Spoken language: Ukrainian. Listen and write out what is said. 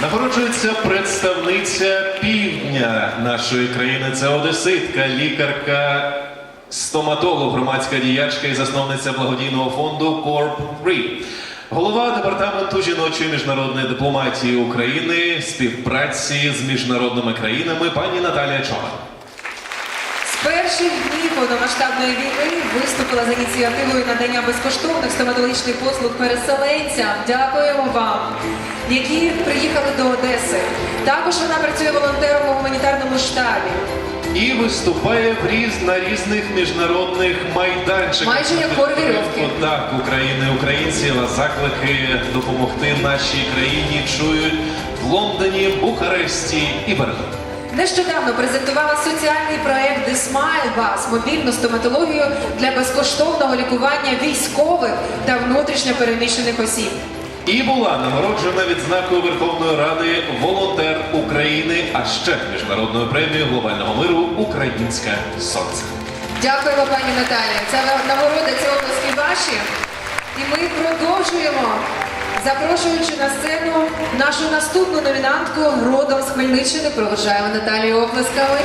Нагороджується представниця півдня нашої країни. Це одеситка, лікарка, стоматолог, громадська діячка і засновниця благодійного фонду Corp 3. Голова департаменту жіночої міжнародної дипломатії України, співпраці з міжнародними країнами пані Наталія Чоман. Перших днів повномасштабної війни виступила з ініціативою надання безкоштовних стоматологічних послуг переселенцям. Дякуємо вам, які приїхали до Одеси. Також вона працює волонтером у гуманітарному штабі. І виступає в різ на різних міжнародних майданчиках. Майже як хор. Так, України, українці на заклики допомогти нашій країні чують в Лондоні, Бухаресті і Берлині. Нещодавно презентувала соціальний проект «The Smile Bus» – мобільну стоматологію для безкоштовного лікування військових та внутрішньо переміщених осіб. І була нагороджена відзнакою Верховної Ради волонтер України, а ще міжнародною премією глобального миру Українське сонце. Дякуємо, пані Наталі. Ця нагорода, обласки ваші. І ми продовжуємо, запрошуючи на сцену нашу наступну номінантку родом з Хмельниччини. Проважаємо Наталію оплесками.